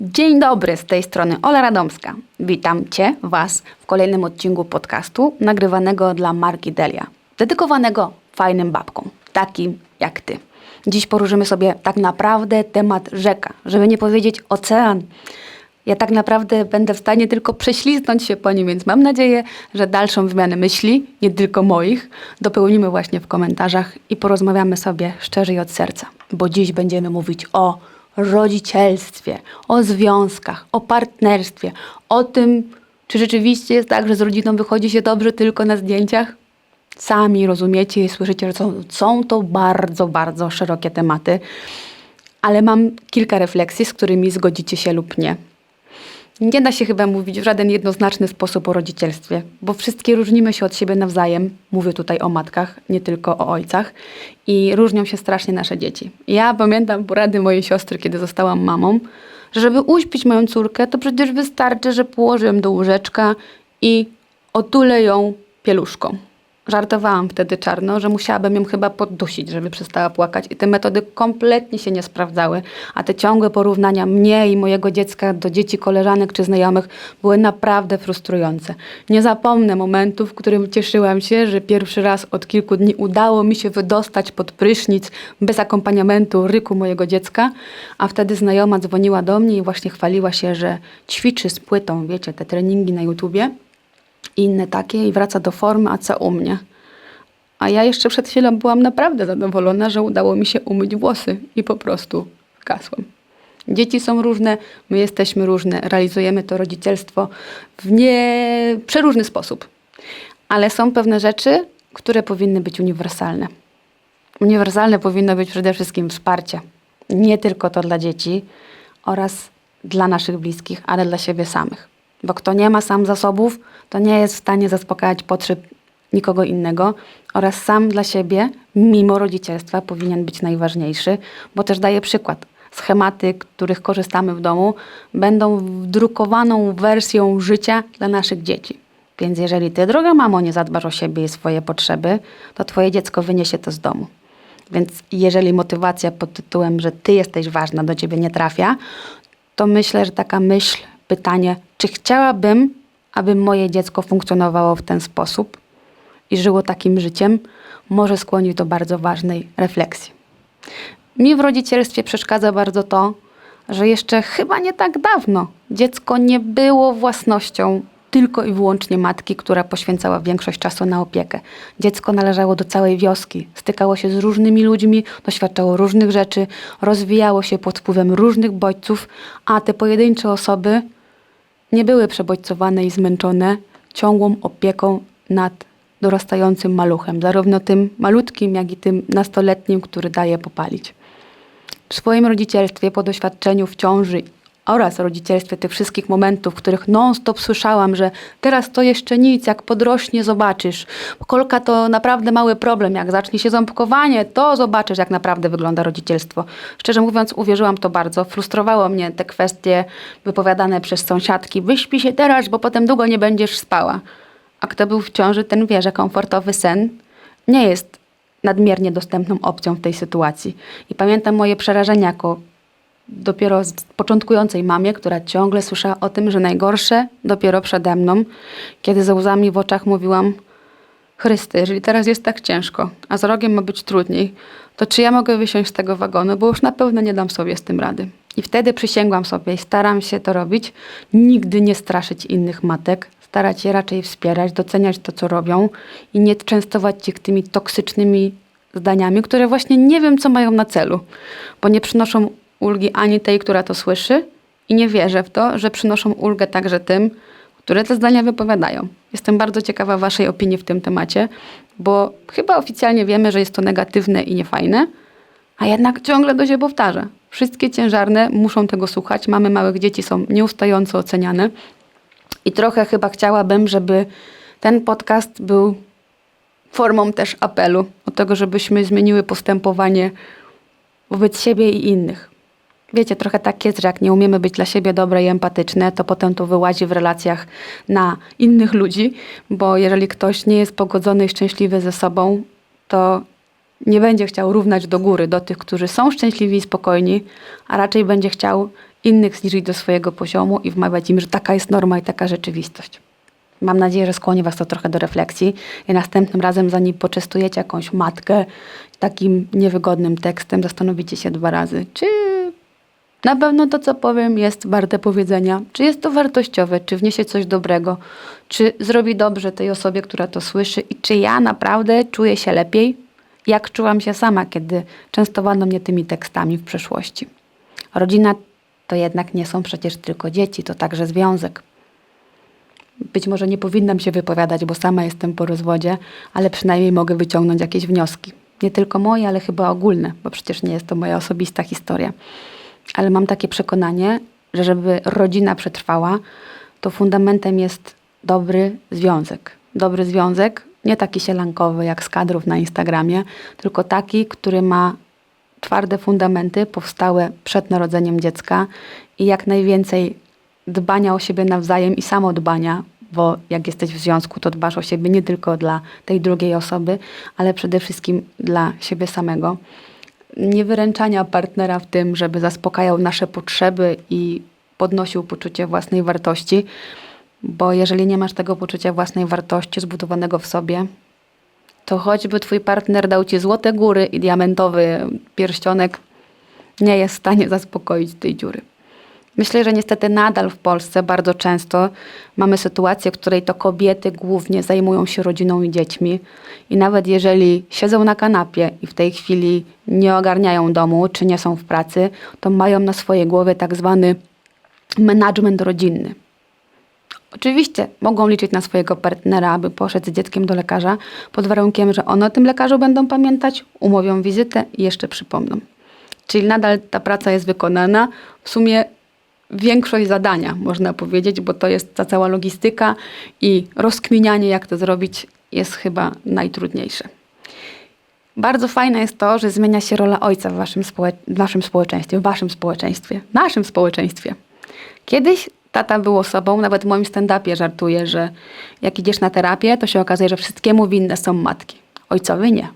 Dzień dobry, z tej strony Ola Radomska. Witam Cię, Was w kolejnym odcinku podcastu nagrywanego dla marki Delia, dedykowanego fajnym babkom, takim jak Ty. Dziś poruszymy sobie tak naprawdę temat rzeka, żeby nie powiedzieć ocean. Ja tak naprawdę będę w stanie tylko prześliznąć się po nim, więc mam nadzieję, że dalszą wymianę myśli, nie tylko moich, dopełnimy właśnie w komentarzach i porozmawiamy sobie szczerze i od serca, bo dziś będziemy mówić o rodzicielstwie, o związkach, o partnerstwie, o tym, czy rzeczywiście jest tak, że z rodziną wychodzi się dobrze tylko na zdjęciach. Sami rozumiecie i słyszycie, że są, są to bardzo, bardzo szerokie tematy, ale mam kilka refleksji, z którymi zgodzicie się lub nie. Nie da się chyba mówić w żaden jednoznaczny sposób o rodzicielstwie, bo wszystkie różnimy się od siebie nawzajem. Mówię tutaj o matkach, nie tylko o ojcach. I różnią się strasznie nasze dzieci. Ja pamiętam porady mojej siostry, kiedy zostałam mamą, że żeby uśpić moją córkę, to przecież wystarczy, że położę ją do łóżeczka i otulę ją pieluszką. Żartowałam wtedy czarno, że musiałabym ją chyba poddusić, żeby przestała płakać i te metody kompletnie się nie sprawdzały, a te ciągłe porównania mnie i mojego dziecka do dzieci koleżanek czy znajomych były naprawdę frustrujące. Nie zapomnę momentu, w którym cieszyłam się, że pierwszy raz od kilku dni udało mi się wydostać pod prysznic bez akompaniamentu ryku mojego dziecka, a wtedy znajoma dzwoniła do mnie i właśnie chwaliła się, że ćwiczy z płytą, wiecie, te treningi na YouTubie inne takie i wraca do formy, a co u mnie? A ja jeszcze przed chwilą byłam naprawdę zadowolona, że udało mi się umyć włosy i po prostu kasłem. Dzieci są różne, my jesteśmy różne, realizujemy to rodzicielstwo w nie przeróżny sposób. Ale są pewne rzeczy, które powinny być uniwersalne. Uniwersalne powinno być przede wszystkim wsparcie. Nie tylko to dla dzieci oraz dla naszych bliskich, ale dla siebie samych. Bo kto nie ma sam zasobów, to nie jest w stanie zaspokajać potrzeb nikogo innego oraz sam dla siebie, mimo rodzicielstwa, powinien być najważniejszy, bo też daje przykład. Schematy, których korzystamy w domu, będą drukowaną wersją życia dla naszych dzieci. Więc jeżeli ty, droga mamo, nie zadbasz o siebie i swoje potrzeby, to twoje dziecko wyniesie to z domu. Więc jeżeli motywacja pod tytułem, że ty jesteś ważna, do ciebie nie trafia, to myślę, że taka myśl, pytanie, czy chciałabym, aby moje dziecko funkcjonowało w ten sposób i żyło takim życiem, może skłonić do bardzo ważnej refleksji. Mi w rodzicielstwie przeszkadza bardzo to, że jeszcze chyba nie tak dawno dziecko nie było własnością tylko i wyłącznie matki, która poświęcała większość czasu na opiekę. Dziecko należało do całej wioski, stykało się z różnymi ludźmi, doświadczało różnych rzeczy, rozwijało się pod wpływem różnych bodźców, a te pojedyncze osoby nie były przebodźcowane i zmęczone ciągłą opieką nad dorastającym maluchem, zarówno tym malutkim, jak i tym nastoletnim, który daje popalić. W swoim rodzicielstwie, po doświadczeniu w ciąży oraz rodzicielstwie tych wszystkich momentów, których non-stop słyszałam, że teraz to jeszcze nic, jak podrośnie zobaczysz. Kolka to naprawdę mały problem, jak zacznie się ząbkowanie, to zobaczysz, jak naprawdę wygląda rodzicielstwo. Szczerze mówiąc, uwierzyłam to bardzo. Frustrowało mnie te kwestie wypowiadane przez sąsiadki. Wyśpi się teraz, bo potem długo nie będziesz spała. A kto był w ciąży, ten wie, że komfortowy sen nie jest nadmiernie dostępną opcją w tej sytuacji. I pamiętam moje przerażenie jako dopiero początkującej mamie, która ciągle słyszała o tym, że najgorsze dopiero przede mną, kiedy ze łzami w oczach mówiłam: Chryste, jeżeli teraz jest tak ciężko, a z rogiem ma być trudniej, to czy ja mogę wysiąść z tego wagonu, bo już na pewno nie dam sobie z tym rady. I wtedy przysięgłam sobie i staram się to robić, nigdy nie straszyć innych matek, starać się raczej wspierać, doceniać to, co robią i nie częstować ich tymi toksycznymi zdaniami, które właśnie nie wiem, co mają na celu, bo nie przynoszą ulgi ani tej, która to słyszy, i nie wierzę w to, że przynoszą ulgę także tym, które te zdania wypowiadają. Jestem bardzo ciekawa Waszej opinii w tym temacie, bo chyba oficjalnie wiemy, że jest to negatywne i niefajne, a jednak ciągle to się powtarza. Wszystkie ciężarne muszą tego słuchać. Mamy małych dzieci są nieustająco oceniane. I trochę chyba chciałabym, żeby ten podcast był formą też apelu o tego, żebyśmy zmieniły postępowanie wobec siebie i innych. Wiecie, trochę tak jest, że jak nie umiemy być dla siebie dobre i empatyczne, to potem to wyłazi w relacjach na innych ludzi, bo jeżeli ktoś nie jest pogodzony i szczęśliwy ze sobą, to nie będzie chciał równać do góry do tych, którzy są szczęśliwi i spokojni, a raczej będzie chciał innych zniżyć do swojego poziomu i wmawiać im, że taka jest norma i taka rzeczywistość. Mam nadzieję, że skłoni Was to trochę do refleksji i następnym razem, zanim poczestujecie jakąś matkę takim niewygodnym tekstem, zastanowicie się dwa razy, czy na pewno to, co powiem, jest warte powiedzenia, czy jest to wartościowe, czy wniesie coś dobrego, czy zrobi dobrze tej osobie, która to słyszy i czy ja naprawdę czuję się lepiej, jak czułam się sama, kiedy częstowano mnie tymi tekstami w przeszłości. Rodzina to jednak nie są przecież tylko dzieci, to także związek. Być może nie powinnam się wypowiadać, bo sama jestem po rozwodzie, ale przynajmniej mogę wyciągnąć jakieś wnioski. Nie tylko moje, ale chyba ogólne, bo przecież nie jest to moja osobista historia. Ale mam takie przekonanie, że żeby rodzina przetrwała, to fundamentem jest dobry związek. Dobry związek, nie taki sielankowy jak z kadrów na Instagramie, tylko taki, który ma twarde fundamenty powstałe przed narodzeniem dziecka i jak najwięcej dbania o siebie nawzajem i samodbania, bo jak jesteś w związku, to dbasz o siebie nie tylko dla tej drugiej osoby, ale przede wszystkim dla siebie samego. Nie wyręczania partnera w tym, żeby zaspokajał nasze potrzeby i podnosił poczucie własnej wartości, bo jeżeli nie masz tego poczucia własnej wartości zbudowanego w sobie, to choćby twój partner dał ci złote góry i diamentowy pierścionek, nie jest w stanie zaspokoić tej dziury. Myślę, że niestety nadal w Polsce bardzo często mamy sytuację, w której to kobiety głównie zajmują się rodziną i dziećmi. I nawet jeżeli siedzą na kanapie i w tej chwili nie ogarniają domu czy nie są w pracy, to mają na swojej głowie tak zwany management rodzinny. Oczywiście mogą liczyć na swojego partnera, aby poszedł z dzieckiem do lekarza, pod warunkiem, że one o tym lekarzu będą pamiętać, umówią wizytę i jeszcze przypomną. Czyli nadal ta praca jest wykonana. W sumie większość zadania, można powiedzieć, bo to jest ta cała logistyka i rozkminianie, jak to zrobić, jest chyba najtrudniejsze. Bardzo fajne jest to, że zmienia się rola ojca w waszym, w naszym społeczeństwie, w waszym społeczeństwie, naszym społeczeństwie. Kiedyś tata był osobą, nawet w moim stand-upie żartuję, że jak idziesz na terapię, to się okazuje, że wszystkiemu winne są matki. Ojcowie nie.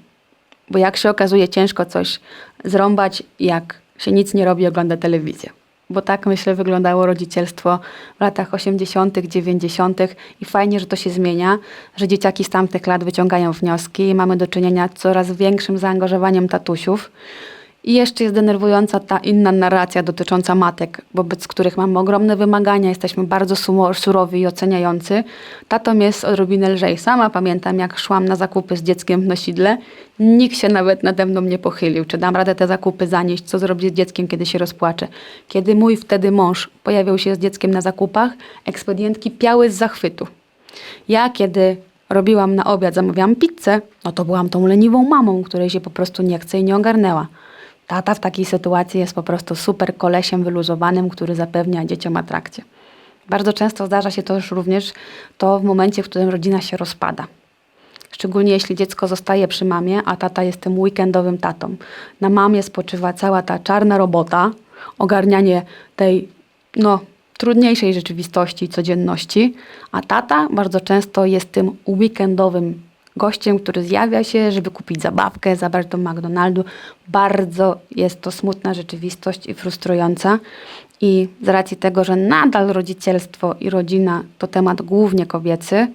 Bo jak się okazuje, ciężko coś zrąbać, jak się nic nie robi, ogląda telewizję. Bo tak myślę wyglądało rodzicielstwo w latach 80., 90. i fajnie, że to się zmienia, że dzieciaki z tamtych lat wyciągają wnioski i mamy do czynienia z coraz większym zaangażowaniem tatusiów. I jeszcze jest denerwująca ta inna narracja dotycząca matek, wobec których mamy ogromne wymagania, jesteśmy bardzo surowi i oceniający. Tatą jest odrobinę lżej. Sama pamiętam, jak szłam na zakupy z dzieckiem w nosidle, nikt się nawet nade mną nie pochylił, czy dam radę te zakupy zanieść, co zrobić z dzieckiem, kiedy się rozpłacze. Kiedy mój wtedy mąż pojawił się z dzieckiem na zakupach, ekspedientki piały z zachwytu. Ja, kiedy robiłam na obiad, zamawiałam pizzę, no to byłam tą leniwą mamą, której się po prostu nie chce i nie ogarnęła. Tata w takiej sytuacji jest po prostu super kolesiem wyluzowanym, który zapewnia dzieciom atrakcję. Bardzo często zdarza się to już również to w momencie, w którym rodzina się rozpada. Szczególnie jeśli dziecko zostaje przy mamie, a tata jest tym weekendowym tatą. Na mamie spoczywa cała ta czarna robota, ogarnianie tej no, trudniejszej rzeczywistości codzienności, a tata bardzo często jest tym weekendowym gościem, który zjawia się, żeby kupić zabawkę, zabrać do McDonaldu. Bardzo jest to smutna rzeczywistość i frustrująca. I z racji tego, że nadal rodzicielstwo i rodzina to temat głównie kobiecy,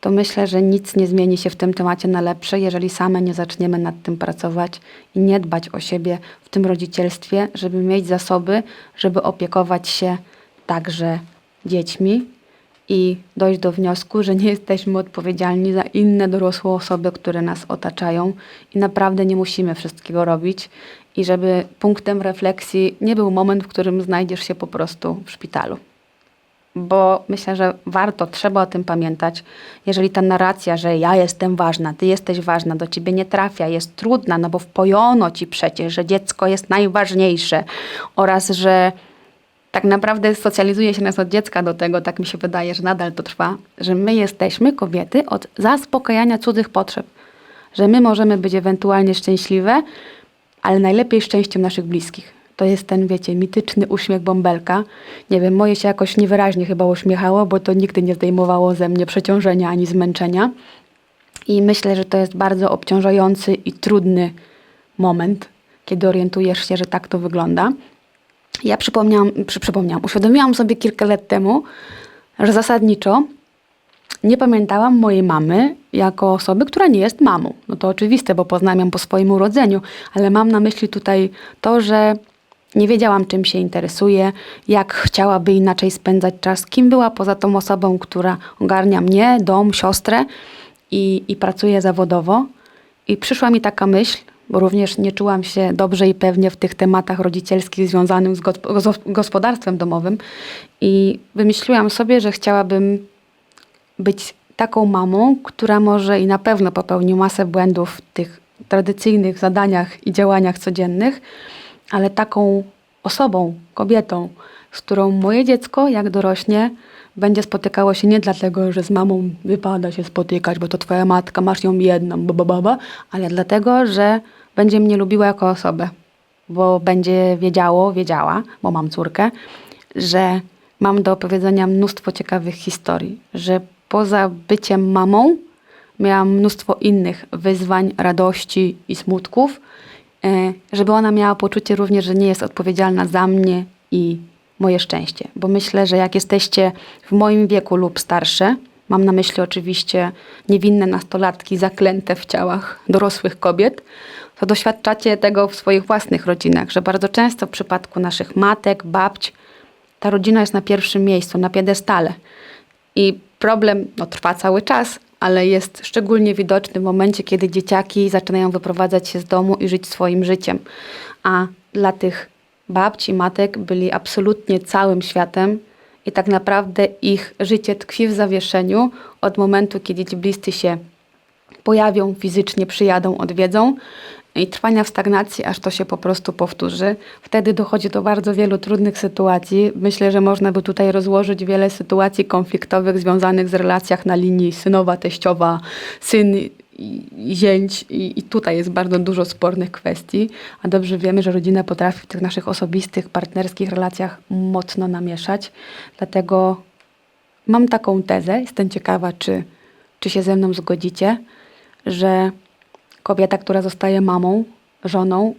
to myślę, że nic nie zmieni się w tym temacie na lepsze, jeżeli same nie zaczniemy nad tym pracować i nie dbać o siebie w tym rodzicielstwie, żeby mieć zasoby, żeby opiekować się także dziećmi i dojść do wniosku, że nie jesteśmy odpowiedzialni za inne dorosłe osoby, które nas otaczają i naprawdę nie musimy wszystkiego robić. I żeby punktem refleksji nie był moment, w którym znajdziesz się po prostu w szpitalu bo myślę, że warto, trzeba o tym pamiętać. Jeżeli ta narracja, że ja jestem ważna, ty jesteś ważna, do ciebie nie trafia, jest trudna, no bo wpojono ci przecież, że dziecko jest najważniejsze oraz, że tak naprawdę socjalizuje się nas od dziecka do tego, tak mi się wydaje, że nadal to trwa, że my jesteśmy, kobiety, od zaspokajania cudzych potrzeb. Że my możemy być ewentualnie szczęśliwe, ale najlepiej szczęściem naszych bliskich. To jest ten, wiecie, mityczny uśmiech bąbelka. Nie wiem, moje się jakoś niewyraźnie chyba uśmiechało, bo to nigdy nie zdejmowało ze mnie przeciążenia ani zmęczenia. I myślę, że to jest bardzo obciążający i trudny moment, kiedy orientujesz się, że tak to wygląda. Ja przypomniałam, przy, przypomniałam, uświadomiłam sobie kilka lat temu, że zasadniczo nie pamiętałam mojej mamy jako osoby, która nie jest mamą. No to oczywiste, bo poznałam ją po swoim urodzeniu, ale mam na myśli tutaj to, że nie wiedziałam, czym się interesuje, jak chciałaby inaczej spędzać czas, kim była poza tą osobą, która ogarnia mnie, dom, siostrę i, i pracuje zawodowo. I przyszła mi taka myśl, również nie czułam się dobrze i pewnie w tych tematach rodzicielskich związanych z gospodarstwem domowym. I wymyśliłam sobie, że chciałabym być taką mamą, która może i na pewno popełni masę błędów w tych tradycyjnych zadaniach i działaniach codziennych, ale taką osobą, kobietą, z którą moje dziecko, jak dorośnie, będzie spotykało się nie dlatego, że z mamą wypada się spotykać, bo to twoja matka, masz ją jedną, baba, baba, ale dlatego, że będzie mnie lubiła jako osobę, bo będzie wiedziało, wiedziała, bo mam córkę, że mam do opowiedzenia mnóstwo ciekawych historii, że poza byciem mamą miałam mnóstwo innych wyzwań, radości i smutków, e, żeby ona miała poczucie również, że nie jest odpowiedzialna za mnie i moje szczęście. Bo myślę, że jak jesteście w moim wieku lub starsze, mam na myśli oczywiście niewinne nastolatki zaklęte w ciałach dorosłych kobiet, to doświadczacie tego w swoich własnych rodzinach, że bardzo często w przypadku naszych matek, babć, ta rodzina jest na pierwszym miejscu, na piedestale. I problem no, trwa cały czas, ale jest szczególnie widoczny w momencie, kiedy dzieciaki zaczynają wyprowadzać się z domu i żyć swoim życiem. A dla tych babci matek byli absolutnie całym światem i tak naprawdę ich życie tkwi w zawieszeniu od momentu, kiedy ci bliscy się pojawią, fizycznie przyjadą, odwiedzą i trwania w stagnacji, aż to się po prostu powtórzy. Wtedy dochodzi do bardzo wielu trudnych sytuacji. Myślę, że można by tutaj rozłożyć wiele sytuacji konfliktowych związanych z relacjach na linii synowa, teściowa, syn zięć i, i tutaj jest bardzo dużo spornych kwestii, a dobrze wiemy, że rodzina potrafi w tych naszych osobistych, partnerskich relacjach mocno namieszać. Dlatego mam taką tezę, jestem ciekawa, czy, czy się ze mną zgodzicie, że kobieta, która zostaje mamą, żoną,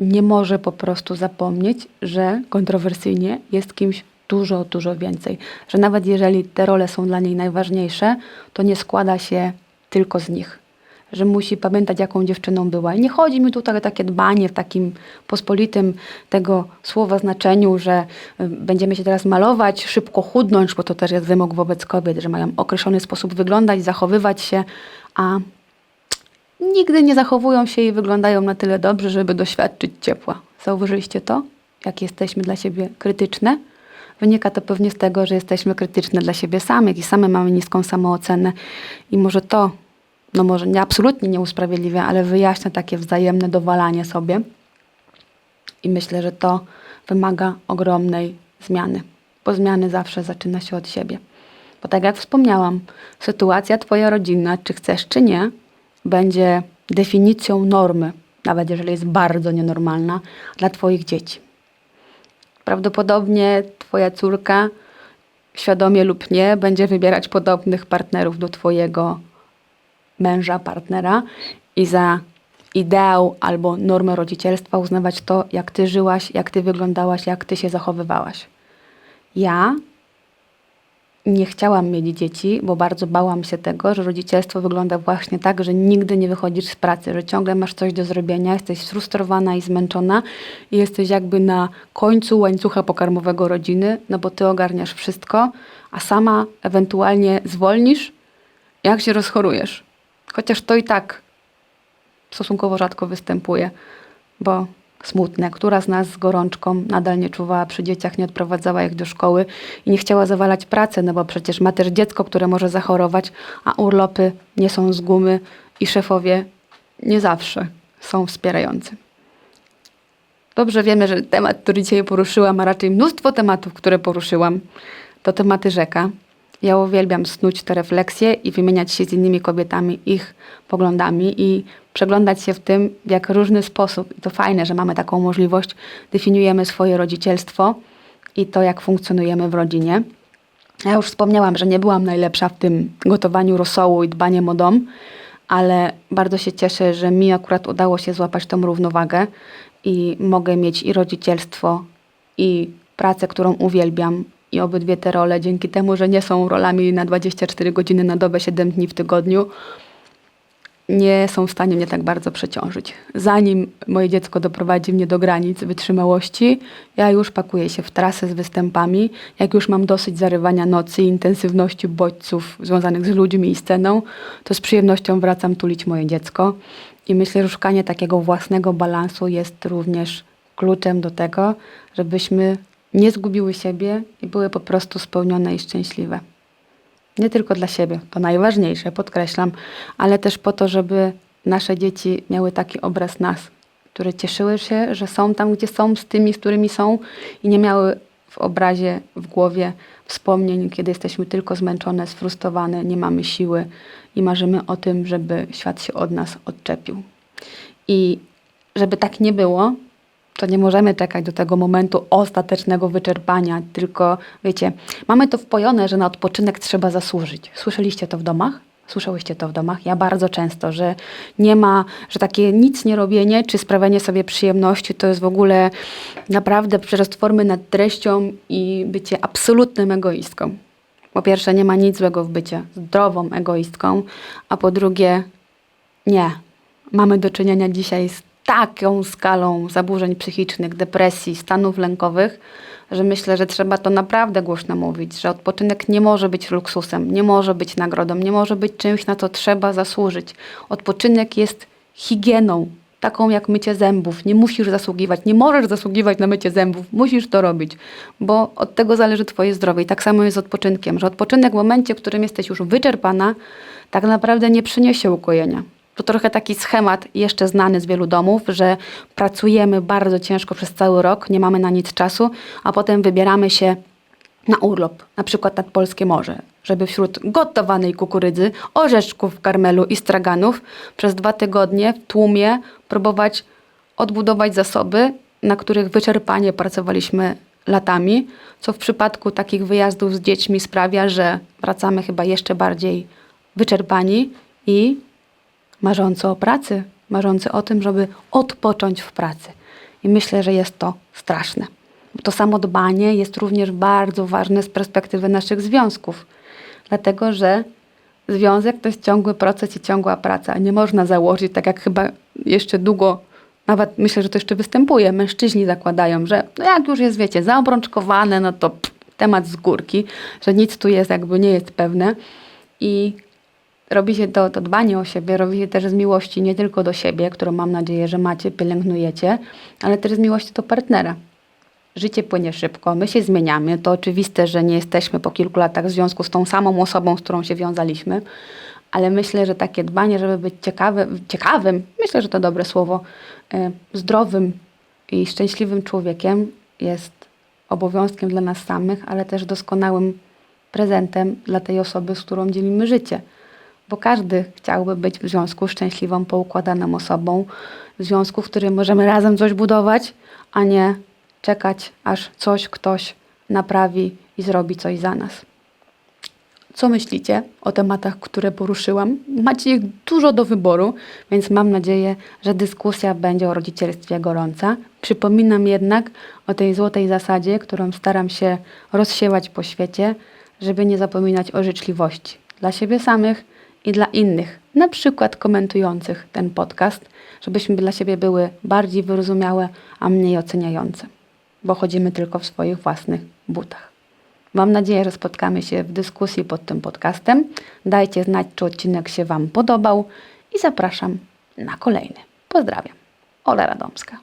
nie może po prostu zapomnieć, że kontrowersyjnie jest kimś dużo, dużo więcej. Że nawet jeżeli te role są dla niej najważniejsze, to nie składa się tylko z nich. Że musi pamiętać, jaką dziewczyną była. I nie chodzi mi tutaj o takie dbanie w takim pospolitym tego słowa znaczeniu, że y, będziemy się teraz malować, szybko chudnąć, bo to też jest wymóg wobec kobiet, że mają określony sposób wyglądać, zachowywać się, a nigdy nie zachowują się i wyglądają na tyle dobrze, żeby doświadczyć ciepła. Zauważyliście to? Jak jesteśmy dla siebie krytyczne? Wynika to pewnie z tego, że jesteśmy krytyczne dla siebie samych i same mamy niską samoocenę. I może to, no może nie absolutnie nie usprawiedliwia, ale wyjaśnia takie wzajemne dowalanie sobie. I myślę, że to wymaga ogromnej zmiany, bo zmiany zawsze zaczyna się od siebie. Bo tak jak wspomniałam, sytuacja twoja rodzinna, czy chcesz, czy nie, będzie definicją normy, nawet jeżeli jest bardzo nienormalna, dla Twoich dzieci. Prawdopodobnie Twoja córka, świadomie lub nie, będzie wybierać podobnych partnerów do Twojego męża, partnera i za ideał albo normę rodzicielstwa uznawać to, jak Ty żyłaś, jak Ty wyglądałaś, jak Ty się zachowywałaś. Ja nie chciałam mieć dzieci, bo bardzo bałam się tego, że rodzicielstwo wygląda właśnie tak, że nigdy nie wychodzisz z pracy, że ciągle masz coś do zrobienia, jesteś sfrustrowana i zmęczona i jesteś jakby na końcu łańcucha pokarmowego rodziny, no bo ty ogarniasz wszystko, a sama ewentualnie zwolnisz, jak się rozchorujesz. Chociaż to i tak stosunkowo rzadko występuje, bo smutne. Która z nas z gorączką nadal nie czuwała przy dzieciach, nie odprowadzała ich do szkoły i nie chciała zawalać pracy, no bo przecież ma też dziecko, które może zachorować, a urlopy nie są z gumy i szefowie nie zawsze są wspierający. Dobrze wiemy, że temat, który dzisiaj poruszyłam, a raczej mnóstwo tematów, które poruszyłam, to tematy rzeka. Ja uwielbiam snuć te refleksje i wymieniać się z innymi kobietami ich poglądami i przeglądać się w tym, w jak różny sposób, i to fajne, że mamy taką możliwość, definiujemy swoje rodzicielstwo i to, jak funkcjonujemy w rodzinie. Ja już wspomniałam, że nie byłam najlepsza w tym gotowaniu rosołu i dbaniem o dom, ale bardzo się cieszę, że mi akurat udało się złapać tą równowagę i mogę mieć i rodzicielstwo i pracę, którą uwielbiam. I obydwie te role, dzięki temu, że nie są rolami na 24 godziny na dobę, 7 dni w tygodniu, nie są w stanie mnie tak bardzo przeciążyć. Zanim moje dziecko doprowadzi mnie do granic wytrzymałości, ja już pakuję się w trasę z występami. Jak już mam dosyć zarywania nocy i intensywności bodźców związanych z ludźmi i sceną, to z przyjemnością wracam tulić moje dziecko. I myślę, że szukanie takiego własnego balansu jest również kluczem do tego, żebyśmy nie zgubiły siebie i były po prostu spełnione i szczęśliwe. Nie tylko dla siebie, to najważniejsze, podkreślam, ale też po to, żeby nasze dzieci miały taki obraz nas, które cieszyły się, że są tam, gdzie są, z tymi, z którymi są i nie miały w obrazie, w głowie wspomnień, kiedy jesteśmy tylko zmęczone, sfrustrowane, nie mamy siły i marzymy o tym, żeby świat się od nas odczepił. I żeby tak nie było, to nie możemy czekać do tego momentu ostatecznego wyczerpania, tylko wiecie, mamy to wpojone, że na odpoczynek trzeba zasłużyć. Słyszeliście to w domach? Słyszałyście to w domach? Ja bardzo często, że nie ma, że takie nic nie robienie, czy sprawianie sobie przyjemności to jest w ogóle naprawdę przerost formy nad treścią i bycie absolutnym egoistką. Po pierwsze, nie ma nic złego w bycie zdrową egoistką, a po drugie, nie. Mamy do czynienia dzisiaj z taką skalą zaburzeń psychicznych, depresji, stanów lękowych, że myślę, że trzeba to naprawdę głośno mówić, że odpoczynek nie może być luksusem, nie może być nagrodą, nie może być czymś, na co trzeba zasłużyć. Odpoczynek jest higieną, taką jak mycie zębów. Nie musisz zasługiwać, nie możesz zasługiwać na mycie zębów, musisz to robić, bo od tego zależy Twoje zdrowie. I tak samo jest z odpoczynkiem, że odpoczynek w momencie, w którym jesteś już wyczerpana, tak naprawdę nie przyniesie ukojenia. To trochę taki schemat jeszcze znany z wielu domów, że pracujemy bardzo ciężko przez cały rok, nie mamy na nic czasu, a potem wybieramy się na urlop, na przykład nad Polskie Morze, żeby wśród gotowanej kukurydzy, orzeszków karmelu i straganów przez dwa tygodnie w tłumie próbować odbudować zasoby, na których wyczerpanie pracowaliśmy latami, co w przypadku takich wyjazdów z dziećmi sprawia, że wracamy chyba jeszcze bardziej wyczerpani i marzący o pracy, marzący o tym, żeby odpocząć w pracy. I myślę, że jest to straszne. To samo dbanie jest również bardzo ważne z perspektywy naszych związków, dlatego że związek to jest ciągły proces i ciągła praca. Nie można założyć, tak jak chyba jeszcze długo, nawet myślę, że to jeszcze występuje, mężczyźni zakładają, że no jak już jest, wiecie, zaobrączkowane, no to pff, temat z górki, że nic tu jest, jakby nie jest pewne. I robi się to, to dbanie o siebie, robi się też z miłości nie tylko do siebie, którą mam nadzieję, że macie, pielęgnujecie, ale też z miłości do partnera. Życie płynie szybko, my się zmieniamy. To oczywiste, że nie jesteśmy po kilku latach w związku z tą samą osobą, z którą się wiązaliśmy, ale myślę, że takie dbanie, żeby być ciekawy, ciekawym, myślę, że to dobre słowo, e, zdrowym i szczęśliwym człowiekiem jest obowiązkiem dla nas samych, ale też doskonałym prezentem dla tej osoby, z którą dzielimy życie bo każdy chciałby być w związku szczęśliwą, poukładaną osobą, w związku, w którym możemy razem coś budować, a nie czekać, aż coś ktoś naprawi i zrobi coś za nas. Co myślicie o tematach, które poruszyłam? Macie ich dużo do wyboru, więc mam nadzieję, że dyskusja będzie o rodzicielstwie gorąca. Przypominam jednak o tej złotej zasadzie, którą staram się rozsiewać po świecie, żeby nie zapominać o życzliwości dla siebie samych i dla innych, na przykład komentujących ten podcast, żebyśmy dla siebie były bardziej wyrozumiałe, a mniej oceniające, bo chodzimy tylko w swoich własnych butach. Mam nadzieję, że spotkamy się w dyskusji pod tym podcastem. Dajcie znać, czy odcinek się Wam podobał i zapraszam na kolejny. Pozdrawiam. Ola Radomska.